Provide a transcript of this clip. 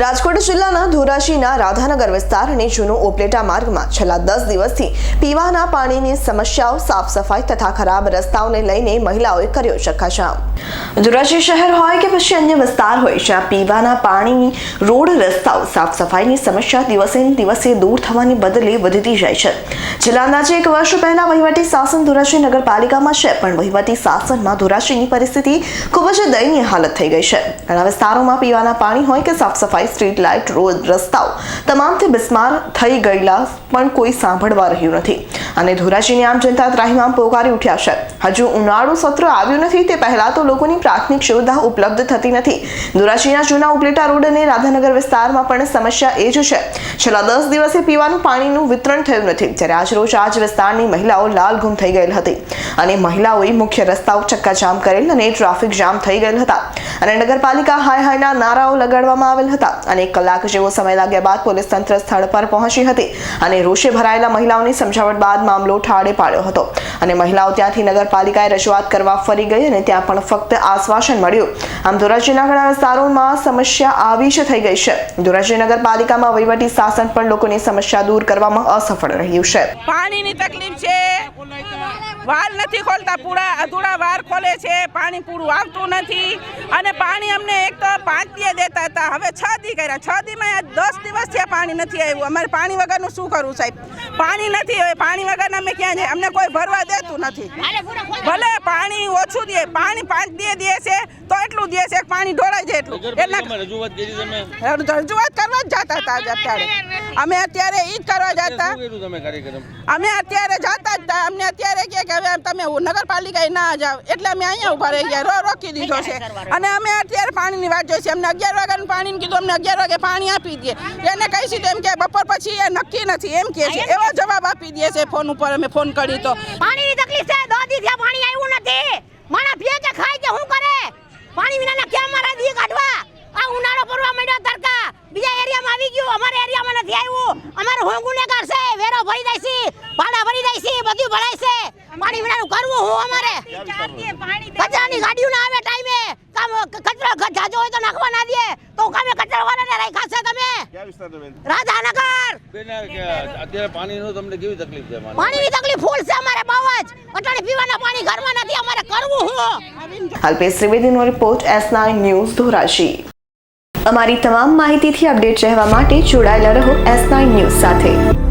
રાજકોટ જિલ્લાના ધોરાજીના રાધાનગર વિસ્તાર અને જૂનો ઓપલેટા માર્ગમાં છેલ્લા દસ દિવસથી પીવાના પાણીની સમસ્યાઓ, સાફ સફાઈ તથા ખરાબ રસ્તાઓને લઈને મહિલાઓએ કર્યો ચક્કાજામ ધોરાજી શહેર હોય કે પછી અન્ય વિસ્તાર હોય, જ્યાં પીવાના પાણીની રોડ રસ્તાઓ, સાફ સફાઈની સમસ્યા દિવસે દિવસે દૂર થવાની બદલે વધતી જાય છે. જિલ્લા અંદાજે એક વર્ષ પહેલા વહીવટી શાસન ધોરાજી નગરપાલિકામાં છે, પણ વહીવટી શાસનમાં ધોરાજીની પરિસ્થિતિ ખૂબ જ દયનીય હાલત થઈ ગઈ છે. ઘણા વિસ્તારોમાં પીવાના પાણી હોય કે સાફ સફાઈ સ્ટ્રીટ લાઇટ રોડ રસ્તાઓ તમામથી બિસ્માર થઈ ગયેલા પણ કોઈ સાંભળવા રહ્યું નથી. અને ધોરાજીની આમ જનતા ત્રાહિમામ પોકારી ઉઠ્યા છે. હજુ ઉનાળુ સત્ર આવ્યું નથી તે પહેલા તો લોકોની પ્રાથમિક સુવિધા ઉપલબ્ધ થતી નથી. ધોરાજીના જૂના ઉપલેટા રોડ અને રાધાનગર વિસ્તારમાં પણ સમસ્યા એ જ છે. છેલ્લા દસ દિવસે પીવાનું પાણીનું વિતરણ થયું નથી, જ્યારે આજ રોજ આજ વિસ્તારની મહિલાઓ લાલ ગુમ થઈ ગયેલ હતી. અને મહિલાઓએ મુખ્ય રસ્તાઓ ચક્કાજામ કરેલ અને ટ્રાફિક જામ થઈ ગયેલ હતા. અને નગરપાલિકા હાય હાયના નારાઓ લગાડવામાં આવેલ હતા. અને એક કલાક જેવો સમય લાગ્યા બાદ પોલીસ તંત્ર સ્થળ પર પહોંચી હતી અને રોષે ભરાયેલા મહિલાઓની સમજાવટ બાદ મામલો ઠાળે પાડ્યો હતો. અને મહિલાઓ ત્યાંથી નગરપાલિકાએ રજૂઆત કરવા ફરી ગઈ અને ત્યાં પણ ફક્ત આશ્વાસન મળ્યું. આમ ધોરાજીના ઘણા વિસ્તારોમાં સમસ્યા આવી જ થઈ ગઈ છે. ધોરાજી નગરપાલિકામાં વહીવટી શાસન પણ લોકોની સમસ્યા દૂર કરવામાં અસફળ રહ્યું છે. પાણીની તકલીફ છે. વાલ નથી ખોલતા, પૂરા અધૂરા વાર ખોલે છે. પાણી પૂરું આવતું નથી. અને પાણી અમને એક તો પાંચ દી દેતા હતા. હવે છ દી કર્યા. છ દીમાં દસ દિવસ થયા પાણી નથી આવ્યું. અમારે પાણી વગરનું શું કરવું સાહેબ? પાણી નથી હવે પાણી વગર અમે ક્યાં જાય? અમને કોઈ ભરવા દેતું નથી. ભલે પાણી ઓછું દે પાણી પાંચ દે દે છે તો એટલું દે છે પાણી ઢોળાઈ જાય એટલું. એટલા રજૂઆત કરી તમે? રજૂઆત કરવા જ જતા હતા અત્યારે. અમે અત્યારે ઈ જ કરવા જતા. અમે અત્યારે જતા જ હતા અમને અત્યારે કે કે હવે તમે નગરપાલિકાએ ના જાઓ. એટલે અમે અહીંયા ઊભા રહી ગયા રો રોકી દીધો છે. અને અમે અત્યારે પાણીની વાત જોઈ છે અમને અગિયાર વાગ્યાનું પાણી કીધું અમને અગિયાર વાગે પાણી આપી દે. એને કહીશું તો એમ કે બપોર પછી એ નક્કી નથી એમ કે છે. એવો જવાબ આપી દે છે ફોન ઉપર અમે ફોન કરી તો. પાણીની તકલીફ છે દો દી થયા પાણી આવ્યું નથી. માણા પીએ કે ખાય કે શું કરે? પાણી વિનાના કેમ મારા દી કાઢવા? આ ઉનાળો પડવા માંડ્યો તડકા. બીજા એરિયામાં આવી ગયું અમારા એરિયામાં નથી આવ્યું. અમારે હું ગુનેગાર છે વેરો ભરી જાય છે ભાડા ભરી જાય છે બધું ભરાય છે. પાણી વિનાનું કરવું હું અમારે? કચરાની ગાડીઓ ના આવે ટાઈમે. કામ કચરો જાજો હોય તો નાખવા ના દે. તો કામે કચરા વાળાને રાખ્યા છે તમે ક્યાં રાધાનગર! બેન અત્યારે પાણીનો તમને કેવી તકલીફ છે પાણી પાણીની તકલીફ ફૂલ છે અમારે બહુ જ. અટાણે પીવાના પાણી ઘરમાં નથી અમારે કરવું હું. Alpesh ત્રિવેદીનો report S nine news Dhoraji અમારી તમામ માહિતીથી અપડેટ રહેવા માટે જોડાયેલા રહો એસ નાઇન ન્યૂઝ સાથે.